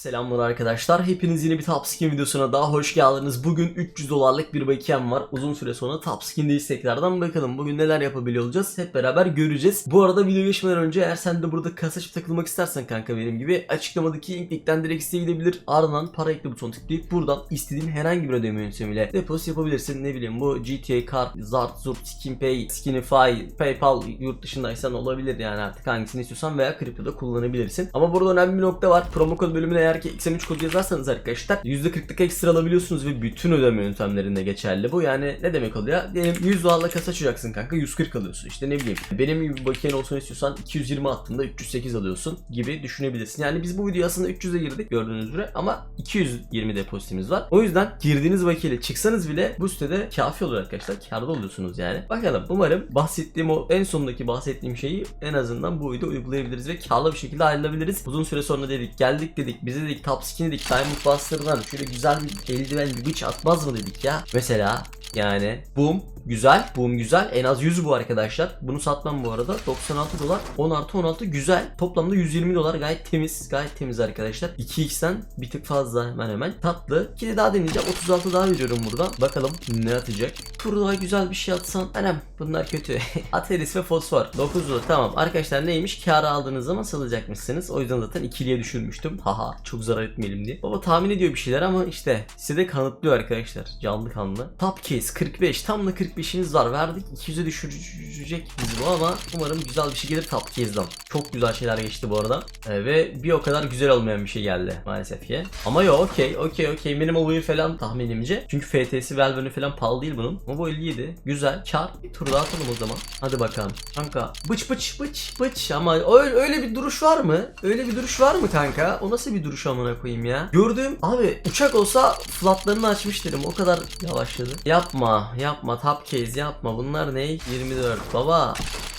Selamlar arkadaşlar. Hepiniz yeni bir Top Skin videosuna daha hoş geldiniz. Bugün 300 dolarlık bir bakiyem var. Uzun süre sonra Top Skin'deyiz. Bakalım bugün neler yapabiliyor olacağız. Hep beraber göreceğiz. Bu arada video geçmeden önce eğer sen de burada kasa takılmak istersen kanka benim gibi açıklamadaki link linkten direkt siteye gidebilir. Ardından para ekle butonu tıklayıp buradan istediğin herhangi bir ödeme yöntemiyle depozit yapabilirsin. Ne bileyim bu GTA Card, Zart, Zurt, Skinpay, Skinify, PayPal yurt dışındaysan olabilir yani artık hangisini istiyorsan veya kriptoda kullanabilirsin. Ama burada önemli bir nokta var. Promo kod bölümüne eğer ki XM3 kodu yazarsanız arkadaşlar %40'lık ekstra alabiliyorsunuz ve bütün ödeme yöntemlerinde geçerli bu. Yani ne demek oluyor? Diyelim 100 dolarla kasa açacaksın kanka 140 alıyorsun. İşte ne bileyim benim gibi bakiyen olsun istiyorsan 220 attığında 308 alıyorsun gibi düşünebilirsin. Yani biz bu videoyu aslında 300'e girdik gördüğünüz üzere ama 220 depozitimiz var. O yüzden girdiğiniz bakiyeyle çıksanız bile bu sitede kafi olur arkadaşlar. Karda oluyorsunuz yani. Bakalım umarım bahsettiğim o en sondaki bahsettiğim şeyi en azından bu videoda uygulayabiliriz ve karlı bir şekilde ayrılabiliriz. Uzun süre sonra dedik geldik dedik bize dedik top skin dedik Diamond Buster'dan şöyle güzel bir eldiven bir bıç atmaz mı dedik ya. Mesela yani boom güzel boom güzel en az 100 bu arkadaşlar. Bunu satmam bu arada 96 dolar 10 artı 16 güzel. Toplamda 120 dolar gayet temiz gayet temiz arkadaşlar. 2x'ten bir tık fazla hemen hemen tatlı. İki de daha deneyeceğim 36 daha veriyorum buradan. Bakalım ne atacak. Tur daha güzel bir şey atsan. Anam bunlar kötü. Ateris ve fosfor 9 dolar tamam. Arkadaşlar neymiş kârı aldığınız zaman salacakmışsınız. O yüzden zaten ikiliye düşürmüştüm. Haha çok zarar etmeyelim diye. Baba tahmin ediyor bir şeyler ama işte size de kanıtlıyor arkadaşlar. Canlı kanlı. Top case 45 tam da 45'iniz var. Verdik 200'e düşürecek bizi bu ama umarım güzel bir şey gelir top case'dan. Çok güzel şeyler geçti bu arada. Ee, ve bir o kadar güzel olmayan bir şey geldi maalesef ki. Ama yo okey okey okey minimal wear falan tahminimce. Çünkü FT'si Velven'i falan pahalı değil bunun. Ama bu 57. Güzel. Kar. Bir tur daha atalım o zaman. Hadi bakalım. Kanka bıç bıç bıç bıç ama öyle, öyle bir duruş var mı? Öyle bir duruş var mı kanka? O nasıl bir duruş amına koyayım ya? Gördüğüm abi uçak olsa flatlarını açmış dedim. O kadar yavaşladı. Yapma yapma top case yapma. Bunlar ne? 24 baba.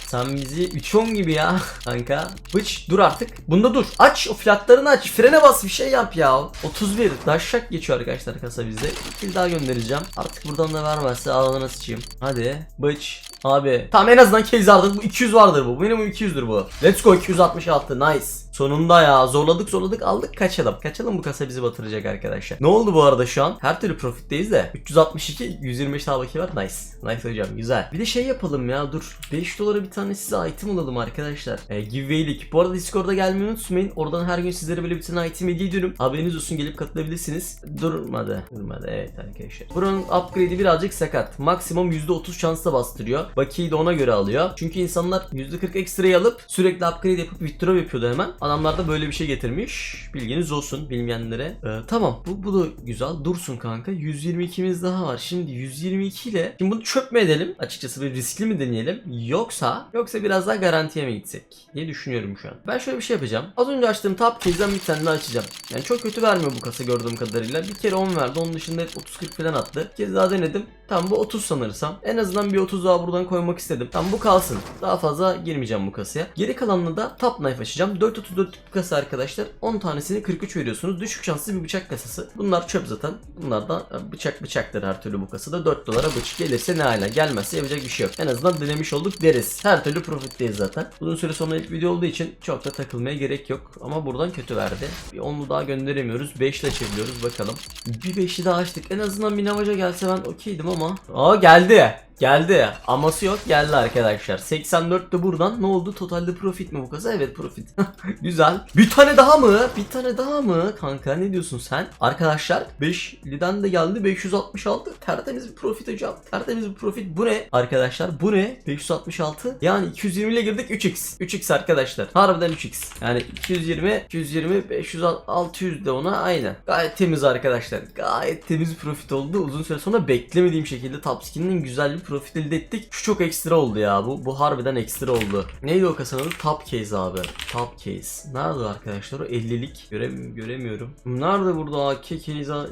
Sen bizi 3-10 gibi ya kanka. Bıç dur artık. Bunda dur. Aç o fiyatlarını aç. Frene bas bir şey yap ya. 31. Daşşak geçiyor arkadaşlar kasa bizde. Bir daha göndereceğim. Artık buradan da vermezse ağzına sıçayım. Hadi. Bıç. Abi. Tamam en azından case vardır. Bu 200 vardır bu. Minimum 200'dür bu. Let's go 266. Nice. Sonunda ya zorladık zorladık aldık kaçalım. Kaçalım bu kasa bizi batıracak arkadaşlar. Ne oldu bu arada şu an? Her türlü profitteyiz de. 362 125 daha bakiye var. Nice. Nice hocam güzel. Bir de şey yapalım ya dur. 5 dolara bir tane size item alalım arkadaşlar. E, giveaway'lik. Bu arada Discord'a gelmeyi unutmayın. Oradan her gün sizlere böyle bir tane item hediye ediyorum. Haberiniz olsun gelip katılabilirsiniz. Durmadı. Durmadı evet arkadaşlar. Buranın upgrade'i birazcık sakat. Maksimum %30 şansla bastırıyor. Bakiyeyi de ona göre alıyor. Çünkü insanlar %40 ekstrayı alıp sürekli upgrade yapıp withdraw yapıyordu hemen. Adamlar da böyle bir şey getirmiş. Bilginiz olsun bilmeyenlere. Ee, tamam bu, bu da güzel. Dursun kanka. 122'miz daha var. Şimdi 122 ile şimdi bunu çöp mü edelim? Açıkçası bir riskli mi deneyelim? Yoksa yoksa biraz daha garantiye mi gitsek? diye düşünüyorum şu an. Ben şöyle bir şey yapacağım. Az önce açtığım top case'den bir tane daha açacağım. Yani çok kötü vermiyor bu kasa gördüğüm kadarıyla. Bir kere 10 verdi. Onun dışında hep 30-40 falan attı. Bir kez daha denedim. Tam bu 30 sanırsam. En azından bir 30 daha buradan koymak istedim. Tam bu kalsın. Daha fazla girmeyeceğim bu kasaya. Geri kalanını da top knife açacağım. 434 kasa arkadaşlar. 10 tanesini 43 veriyorsunuz. Düşük şanslı bir bıçak kasası. Bunlar çöp zaten. Bunlar da e, bıçak bıçaktır her türlü bu kasada. 4 dolara bıçak gelirse ne hala. Gelmezse yapacak bir şey yok. En azından denemiş olduk deriz. Her türlü profitteyiz zaten. Uzun süre sonra ilk video olduğu için çok da takılmaya gerek yok. Ama buradan kötü verdi. Bir 10'lu daha gönderemiyoruz. 5 ile açabiliyoruz bakalım. Bir 5'i daha açtık. En azından bir navaja gelse ben okeydim ama. Aa geldi. Geldi. Aması yok geldi arkadaşlar. 84 de buradan. Ne oldu? Totalde profit mi bu kasa? Evet profit. Güzel. Bir tane daha mı? Bir tane daha mı? Kanka ne diyorsun sen? Arkadaşlar 5 liden de geldi. 566. Tertemiz bir profit hocam. Tertemiz bir profit. Bu ne? Arkadaşlar bu ne? 566. Yani 220 ile girdik 3x. 3x arkadaşlar. Harbiden 3x. Yani 220, 220, 500, 600 de ona aynen. Gayet temiz arkadaşlar. Gayet temiz profit oldu. Uzun süre sonra beklemediğim şekilde Tapskin'in güzel bir profit elde ettik. Şu çok ekstra oldu ya. Bu bu harbiden ekstra oldu. Neydi o kasanın adı? Top case abi. Top case. Nerede arkadaşlar o 50'lik? Görem göremiyorum. Nerede burada AK Keniza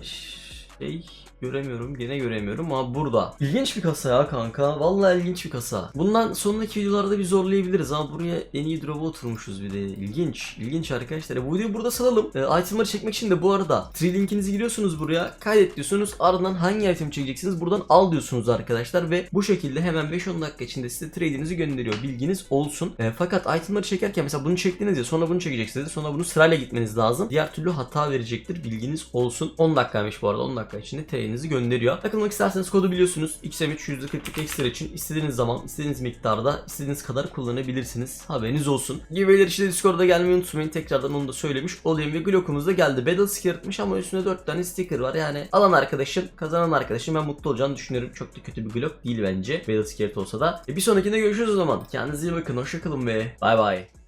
şey göremiyorum. Gene göremiyorum ama burada. İlginç bir kasa ya kanka. Vallahi ilginç bir kasa. Bundan sonraki videolarda bir zorlayabiliriz ama buraya en iyi drop'a oturmuşuz bir de. İlginç. İlginç arkadaşlar. E, Bu videoyu burada salalım. E, itemları çekmek için de bu arada tree linkinizi giriyorsunuz buraya. Kaydet diyorsunuz. Ardından hangi item çekeceksiniz buradan al diyorsunuz arkadaşlar ve bu şekilde hemen 5-10 dakika içinde size trade'inizi gönderiyor. Bilginiz olsun. E, fakat itemları çekerken mesela bunu çektiniz ya sonra bunu çekeceksiniz. Sonra bunu sırayla gitmeniz lazım. Diğer türlü hata verecektir. Bilginiz olsun. 10 dakikaymış bu arada. 10 dakika içinde trade'inizi gönderiyor. Takılmak isterseniz kodu biliyorsunuz. XM3 %40'lık ekstra için istediğiniz zaman, istediğiniz miktarda, istediğiniz kadar kullanabilirsiniz. Haberiniz olsun. Giveaway'ler için Discord'a gelmeyi unutmayın. Tekrardan onu da söylemiş olayım ve Glock'umuz da geldi. Battle sticker atmış ama üstünde 4 tane sticker var. Yani alan arkadaşım, kazanan arkadaşım ben mutlu olacağını düşünüyorum. Çok da kötü bir Glock değil bence. Battle sticker olsa da. E, bir sonrakinde görüşürüz o zaman. Kendinize iyi bakın. Hoşçakalın ve bay bay.